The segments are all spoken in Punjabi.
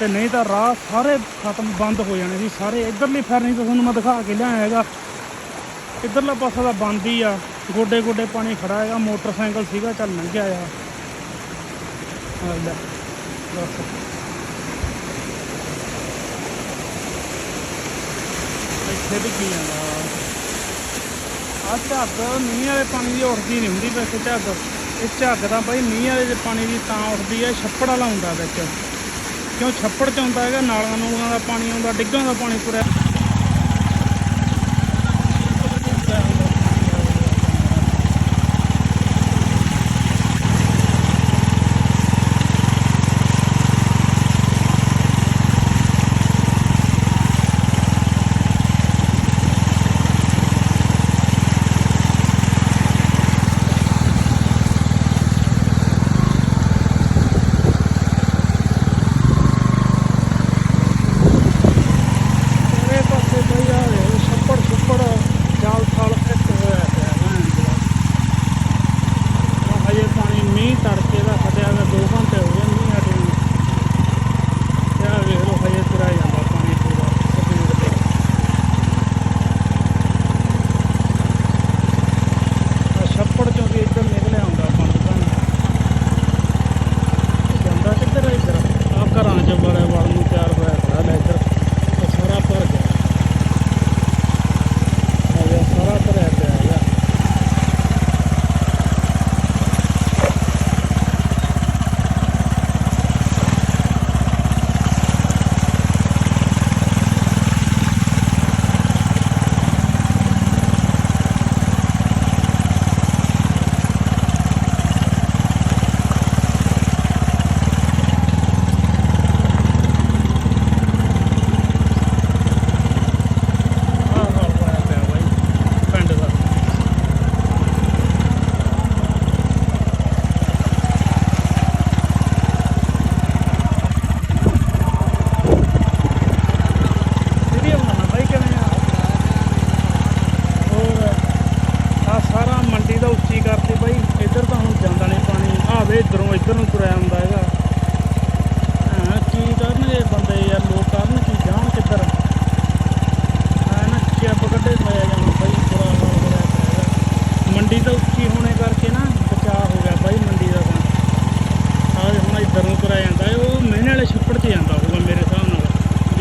ਤੇ ਨਹੀਂ ਤਾਂ ਰਾਹ ਸਾਰੇ ਖਤਮ ਬੰਦ ਹੋ ਜਾਣੇ ਸੀ, ਸਾਰੇ ਇਧਰਲੀ ਫੈਰਨੀ ਤਾਂ ਤੁਹਾਨੂੰ ਮੈਂ ਦਿਖਾ ਕੇ ਲਿਆਇਆ ਹੈਗਾ। ਇਧਰਲਾ ਪਾਸਾ ਤਾਂ ਬੰਦ ਹੀ ਆ ਗੋਡੇ ਗੋਡੇ ਪਾਣੀ ਖੜਾ ਹੈਗਾ, ਮੋਟਰਸਾਈਕਲ ਸੀਗਾ, ਚੱਲ ਲੰਘਿਆ ਆ। ਆ ਲੈ, ਬਸ। ਇੱਥੇ ਵੀ ਕੀ ਜਾਂਦਾ ਆ ਝੱਗ, ਮੀਂਹ ਵਾਲੇ ਪਾਣੀ ਦੀ ਉੱਠਦੀ ਨਹੀਂ ਹੁੰਦੀ ਵੈਸੇ ਝੱਗ। ਇਹ ਝੱਗ ਤਾਂ ਬਈ, ਮੀਂਹ ਵਾਲੇ ਦੇ ਪਾਣੀ ਦੀ ਤਾਂ ਉੱਠਦੀ ਹੈ ਛੱਪੜ ਵਾਲਾ ਹੁੰਦਾ ਵਿੱਚ। ਕਿਉਂ ਛੱਪੜ ਚ ਆਉਂਦਾ ਹੈਗਾ? ਨਾਲਾਂ ਨੂਲਾਂ ਦਾ ਪਾਣੀ ਆਉਂਦਾ ਡਿੱਗਾਂ ਦਾ ਪਾਣੀ ਪੂਰਾ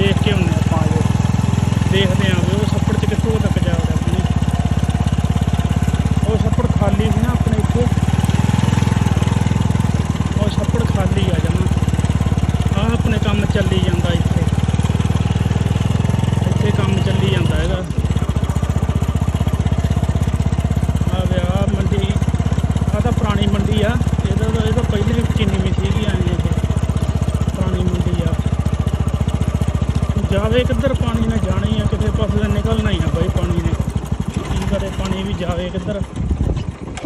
ਦੇਖ ਕੇ ਹੁੰਨੇ ਆਪਾਂ ਜੋ ਦੇਖਦੇ ਆਂ ਵੀ ਉਹ ਛੱਪੜ 'ਚ ਕਿੱਥੋਂ ਤੱਕ ਜਾ ਰਿਹਾ ਪਾਣੀ ਉਹ ਛੱਪੜ ਖਾਲੀ ਸੀ ਨਾ ਆਪਣੇ ਇੱਥੇ ਉਹ ਛੱਪੜ ਖਾਲੀ ਆ ਜਮਾ ਆਹ ਆਪਣੇ ਕੰਮ ਚੱਲੀ ਜਾਂਦਾ ਇੱਥੇ ਇੱਥੇ ਕੰਮ ਚੱਲੀ ਜਾਂਦਾ ਹੈਗਾ ਆ ਵੇ ਆ ਮੰਡੀ ਆ ਤਾਂ ਪੁਰਾਣੀ ਮੰਡੀ ਆ ਇਹਦਾ ਤਾਂ ਇਹ ਤਾਂ ਪਹਿਲੇ ਵੀ ਚੀਨੀ ਵੀ ਸੀਗੀ ਆਏ ਇਹ ਪੁਰਾਣੀ ਮੰਡੀ ਆ ਜਾਵੇ ਕਿੱਧਰ ਪਾਣੀ ਨੇ ਜਾਣਾ ਹੀ ਆ, ਕਿਤੇ ਪਾਸੇ ਨਿਕਲਣਾ ਹੀ ਆ ਬਾਈ ਪਾਣੀ ਨੇ। ਕੀ ਕਰੇ ਪਾਣੀ ਵੀ ਜਾਵੇ ਕਿੱਧਰ?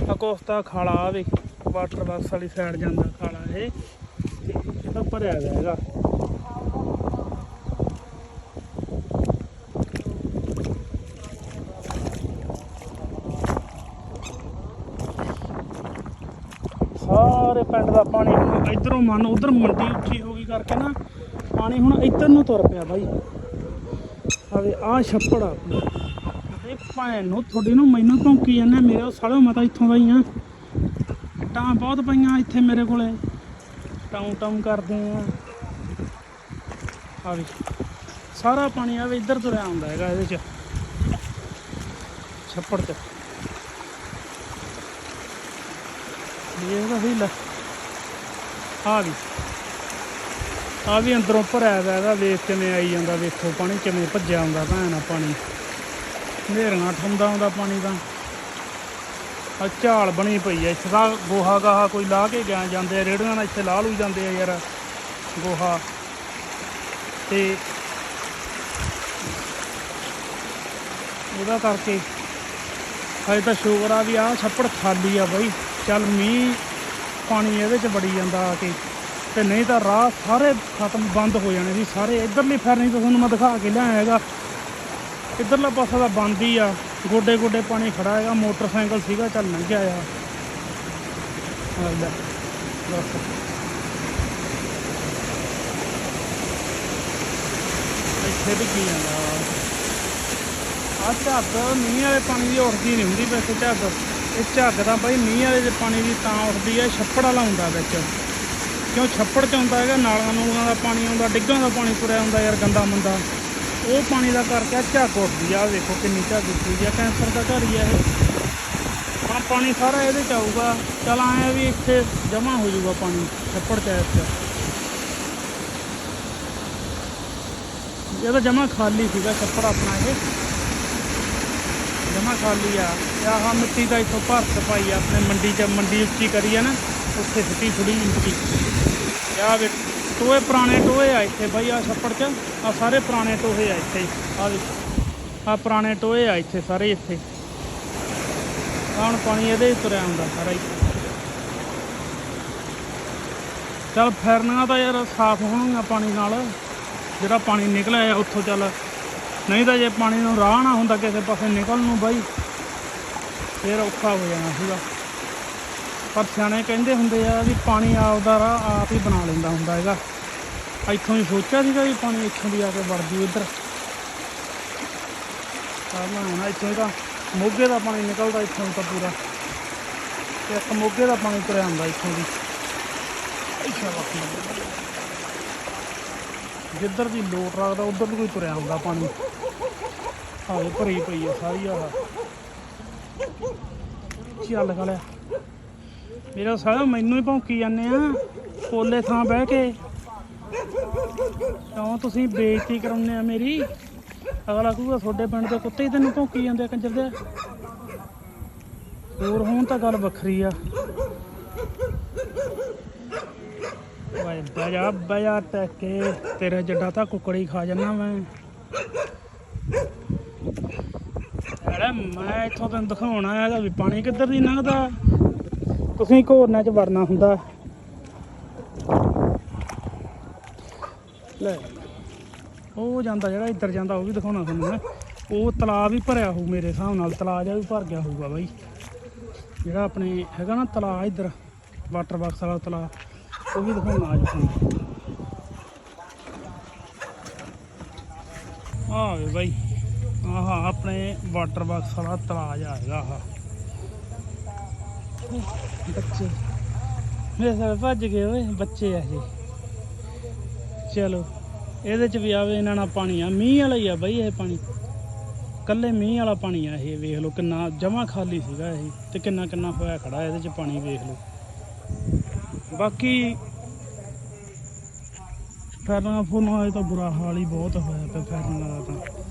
ਆ ਕੋਸਤਾ ਖਾਲਾ ਆਵੇ ਵਾਟਰ ਬਾਕਸ ਵਾਲੀ ਸਾਈਡ ਜਾਂਦਾ ਖਾਲਾ ਇਹ। ਤੇ ਤਾਂ ਭਰਿਆ ਹੋਇਆ ਸਾਰੇ ਪਿੰਡ ਦਾ ਪਾਣੀ ਹੁਣ ਇਧਰੋਂ ਮੰਨ, ਉਧਰ ਮੰਡੀ ਉੱਚੀ ਹੋ ਗਈ ਕਰਕੇ ਨਾ ਪਾਣੀ ਹੁਣ ਇੱਧਰ ਨੂੰ ਤੁਰ ਪਿਆ ਬਾਈ। ਆਵੇ ਆ ਛੱਪੜ ਆ। ਇਹ ਭੈਣ ਨੂੰ, ਤੁਹਾਡੀ ਨੂੰ ਮੈਨੂੰ ਭੌਂਕੀ ਜਾਂਦਾ ਮੇਰੇ ਸਾਲੇ ਮੈਂ ਤਾਂ ਇੱਥੋਂ ਦਾ ਹੀ ਆ। ਟਾਂ ਬਹੁਤ ਪਈਆਂ ਇੱਥੇ ਮੇਰੇ ਕੋਲੇ। ਟਾਉਂ ਟਾਉਂ ਕਰਦੇ ਆ। ਆ ਸਾਰਾ ਪਾਣੀ ਆਵੇ ਇੱਧਰ ਤੁਰਿਆ ਆਉਂਦਾ ਹੈਗਾ ਇਹਦੇ ਚ। ਛੱਪੜ ਚ। ਇਹ ਤਾਂ ਹੀ ਆ ਵੀ। ਆ ਵੀ ਅੰਦਰੋਂ ਭਰਿਆ ਹੋਇਆ ਹੈਗਾ ਵੇਖ ਕਿਵੇਂ ਆਈ ਜਾਂਦਾ, ਵੇਖੋ ਪਾਣੀ ਕਿਵੇਂ ਭੱਜਿਆ ਹੁੰਦਾ ਭੈਣਾ ਪਾਣੀ। ਹਨੇਰੀਆਂ ਠੰਡਾ ਆਉਂਦਾ ਪਾਣੀ ਤਾਂ। ਆ ਝਾਲ ਬਣੀ ਪਈ ਐ ਇੱਥੇ ਦਾ ਗੋਹਾ ਗਾਹਾ ਕੋਈ ਲਾ ਕੇ ਗਿਆ, ਜਾਂਦੇ ਆ ਰੇੜੀਆਂ ਨਾਲ ਇੱਥੇ ਲਾ ਲੂ ਜਾਂਦੇ ਆ ਯਾਰ ਗੋਹਾ। ਤੇ ਉਹਦਾ ਕਰਕੇ ਹਜੇ ਤਾਂ ਸ਼ੁਕਰ ਆ ਵੀ ਆ ਛੱਪੜ ਖਾਲੀ ਆ ਬਾਈ। ਚੱਲ ਮੀਂਹ ਪਾਣੀ ਇਹਦੇ ਚ ਬੜੀ ਜਾਂਦਾ ਆ ਕੇ। ਤੇ ਨਹੀਂ ਤਾਂ ਰਾਹ ਸਾਰੇ ਖਤਮ ਬੰਦ ਹੋ ਜਾਣੇ ਸੀ, ਸਾਰੇ ਇਧਰਲੀ ਫੈਰਨੀ ਤਾਂ ਤੁਹਾਨੂੰ ਮੈਂ ਦਿਖਾ ਕੇ ਲਿਆਇਆ ਹੈਗਾ। ਇਧਰਲਾ ਪਾਸਾ ਤਾਂ ਬੰਦ ਹੀ ਆ ਗੋਡੇ ਗੋਡੇ ਪਾਣੀ ਖੜਾ ਹੈਗਾ, ਮੋਟਰਸਾਈਕਲ ਸੀਗਾ, ਚੱਲ ਲੰਘਿਆ ਆ ਆ ਲੈ, ਬਸ। ਇੱਥੇ ਡਿੱਗੀ ਜਾਂਦਾ ਆ ਝੱਗ, ਮੀਂਹ ਵਾਲੇ ਪਾਣੀ ਦੀ ਉੱਠਦੀ ਨਹੀਂ ਹੁੰਦੀ, ਵੈਸੇ ਝੱਗ। ਇਹ ਝੱਗ ਤਾਂ ਬਈ, ਮੀਂਹ ਵਾਲੇ ਦੇ ਪਾਣੀ ਦੀ ਤਾਂ ਉੱਠਦੀ ਹੈ ਛੱਪੜਾ ਲਾਉਂਦਾ ਵਿੱਚ। ਕਿਉਂ ਛੱਪੜ ਚ ਆਉਂਦਾ ਹੈਗਾ, ਨਾਲਾਂ ਨੂਲਾਂ ਦਾ ਪਾਣੀ ਆਉਂਦਾ, ਡਿੱਗਾਂ ਦਾ ਪਾਣੀ ਤੁਰਿਆ ਹੁੰਦਾ ਯਾਰ ਗੰਦਾ ਮੰਦਾ। ਉਹ ਪਾਣੀ ਦਾ ਕਰਕੇ ਝੱਗ ਉੱਠਦੀ ਆ, ਆਹ ਵੇਖੋ ਕਿੰਨੀ ਝੱਗ ਉੱਠਦੀ ਆ, ਕੈਂਸਰ ਦਾ ਘਰ ਹੀ ਆ ਇਹ। ਹੁਣ ਪਾਣੀ ਸਾਰਾ ਇਹਦੇ ਚ ਆਊਗਾ। ਚਲ ਆਇਆ ਵੀ ਇੱਥੇ ਜਮਾ ਹੋ ਜਾਊਗਾ ਪਾਣੀ, ਛੱਪੜ ਚ ਇਸ ਚ ਇਹ ਤਾਂ ਜਮਾ ਖਾਲੀ ਸੀਗਾ, ਛੱਪੜ ਆਪਣਾ ਇਹ। ਜਮਾ ਖਾਲੀ ਆ। ਆਹ ਮਿੱਟੀ ਦਾ ਇੱਥੋਂ ਭਰਤ ਪਾਈ ਆਪਣੇ ਮੰਡੀ ਚ, ਮੰਡੀ ਉੱਚੀ ਕਰੀ ਆ ਨਾ। ਉੱਥੇ ਸਿੱਟੀ ਥੋੜੀ ਮਿੱਟੀ ਆ ਵੇ ਟੋਏ ਪੁਰਾਣੇ ਟੋਏ ਆ ਇੱਥੇ ਬਈ ਆ ਛੱਪੜ ਚ ਆ ਸਾਰੇ ਪੁਰਾਣੇ ਟੋਏ ਆ ਇੱਥੇ। ਆ ਵੇ ਆ ਪੁਰਾਣੇ ਟੋਏ ਆ ਇੱਥੇ ਸਾਰੇ ਇੱਥੇ। ਆਹ ਹੁਣ ਪਾਣੀ ਇਹਦੇ ਹੀ ਤੁਰਿਆ ਹੁੰਦਾ ਸਾਰਾ ਹੀ। ਚੱਲ ਫਿਰਨਾ ਤਾਂ ਯਾਰ, ਸਾਫ਼ ਹੋਣਗੀਆਂ ਪਾਣੀ ਨਾਲ। ਜਿਹੜਾ ਪਾਣੀ ਨਿਕਲਿਆ ਉੱਥੋਂ ਚੱਲ। ਨਹੀਂ ਤਾਂ ਜੇ ਪਾਣੀ ਨੂੰ ਰਾਹ ਨਾ ਹੁੰਦਾ ਕਿਸੇ ਪਾਸੇ ਨਿਕਲਣ ਨੂੰ ਬਾਈ, ਫੇਰ ਔਖਾ ਹੋ ਜਾਣਾ ਸੀਗਾ। ਪਰ ਸਿਆਣੇ ਕਹਿੰਦੇ ਹੁੰਦੇ ਆ ਵੀ ਪਾਣੀ ਆਪਦਾ ਰਾਹ ਆਪ ਹੀ ਬਣਾ ਲੈਂਦਾ ਹੁੰਦਾ ਹੈਗਾ। ਇੱਥੋਂ ਹੀ ਸੋਚਿਆ ਸੀਗਾ ਵੀ ਪਾਣੀ ਇੱਥੋਂ ਦੀ ਆ ਕੇ ਵੜ ਜੂ ਇੱਧਰ ਸਾਹਮਣੇ ਆਉਣਾ ਇੱਥੋਂ ਹੀ ਮੋਗੇ ਦਾ ਪਾਣੀ ਨਿਕਲਦਾ ਇੱਥੋਂ ਤਾਂ ਪੂਰਾ। ਤੇ ਇੱਕ ਮੋਗੇ ਦਾ ਪਾਣੀ ਤੁਰਿਆ ਆਉਂਦਾ ਇੱਥੋਂ ਦੀ। ਜਿੱਧਰ ਦੀ ਲੋਟ ਰੱਖਦਾ, ਉਧਰ ਨੂੰ ਕੋਈ ਤੁਰਿਆ ਆਉਂਦਾ ਪਾਣੀ। ਹਾਲੇ ਭਰੀ ਪਈ ਆ ਸਾਰੀ ਆਹ। ਚੱਲ ਗਲਿਆ। ਮੇਰਾ ਸਾਰਾ ਮੈਨੂੰ ਹੀ ਭੌਂਕੀ ਜਾਂਦੇ ਆ। ਕੋਲੇ ਥਾਂ ਬਹਿ ਕੇ। ਕਿਉਂ ਤੁਸੀਂ ਬੇਇੱਜ਼ਤੀ ਕਰਾਉਂਦੇ ਆ ਮੇਰੀ? ਅਗਲਾ ਕਹੂਗਾ, ਤੁਹਾਡੇ ਪਿੰਡ ਦੇ ਕੁੱਤੇ ਹੀ ਤੈਨੂੰ ਭੌਂਕੀ ਜਾਂਦੇ ਆ ਕੰਜਰ ਦੇ। ਹੋਰ ਹੋਣ ਤਾਂ ਗੱਲ ਵੱਖਰੀ ਆ। ਵਾਏ ਬਜਾ ਬਜਾ ਟੱਕੇ ਤੇਰਾ ਜੱਡਾ ਤਾਂ ਕੁੱਕੜੀ ਖਾ ਜਾਣਾ ਮੈਂ। ਅਰੇ, ਮੈਂ ਇਥੋਂ ਤੈਨੂੰ ਦਿਖਾਉਣਾ ਹੈਗਾ ਵੀ ਪਾਣੀ ਕਿੱਧਰ ਦੀ ਲੰਘਦਾ। ਤੁਸੀਂ ਘੋਰਨਾ ਚ ਵੜਨਾ ਹੁੰਦਾ। ਲੈ, ਉਹ ਜਾਂਦਾ ਜਿਹੜਾ ਇੱਧਰ ਜਾਂਦਾ, ਉਹ ਵੀ ਦਿਖਾਉਣਾ ਤੁਹਾਨੂੰ ਮੈਂ। ਉਹ ਤਲਾਅ ਵੀ ਭਰਿਆ ਹੋਊ ਮੇਰੇ ਹਿਸਾਬ ਨਾਲ ਤਲਾਅ ਜਿਹਾ ਵੀ ਭਰ ਗਿਆ ਹੋਊਗਾ ਬਾਈ। ਜਿਹੜਾ ਆਪਣੇ ਹੈਗਾ ਨਾ ਤਲਾਅ ਇੱਧਰ ਵਾਟਰ ਬਾਕਸ ਵਾਲਾ ਤਲਾਅ ਉਹ ਵੀ ਦਿਖਾਉਣਾ ਅੱਜ ਤੁਹਾਨੂੰ। ਆ ਵੇ ਬਾਈ, ਆਹ ਆਪਣੇ ਵਾਟਰ ਬਾਕਸ ਵਾਲਾ ਤਲਾਅ ਜਿਹਾ ਹੈਗਾ ਆਹ। ਬੱਚੇ। ਮੇਰੇ ਸਾਰੇ ਭੱਜ ਗਏ ਓਏ, ਬੱਚੇ ਆ ਜੀ ਚਲੋ, ਇਹਦੇ ਚ ਵੀ ਆਵੇ ਇਹਨਾਂ ਨਾਲ ਪਾਣੀ ਆ। ਮੀਂਹ ਵਾਲਾ ਹੀ ਆ ਬਈ ਇਹ ਪਾਣੀ। ਕੱਲੇ ਮੀਂਹ ਵਾਲਾ ਪਾਣੀ ਆ ਇਹ, ਵੇਖ ਲਓ ਕਿੰਨਾ ਜਮਾ ਖਾਲੀ ਸੀਗਾ ਇਹ। ਤੇ ਕਿੰਨਾ ਕਿੰਨਾ ਹੋਇਆ ਖੜਾ ਇਹਦੇ ਚ ਪਾਣੀ, ਵੇਖ ਲਓ। ਬਾਕੀ ਫੈਰਨਾ ਫੁੱਲਾਂ ਇਹ ਤਾਂ ਬੁਰਾ ਹਾਲ ਹੀ ਬਹੁਤ ਹੋਇਆ ਪਿਆ, ਫੈਰਨਾ ਦਾ ਤਾਂ।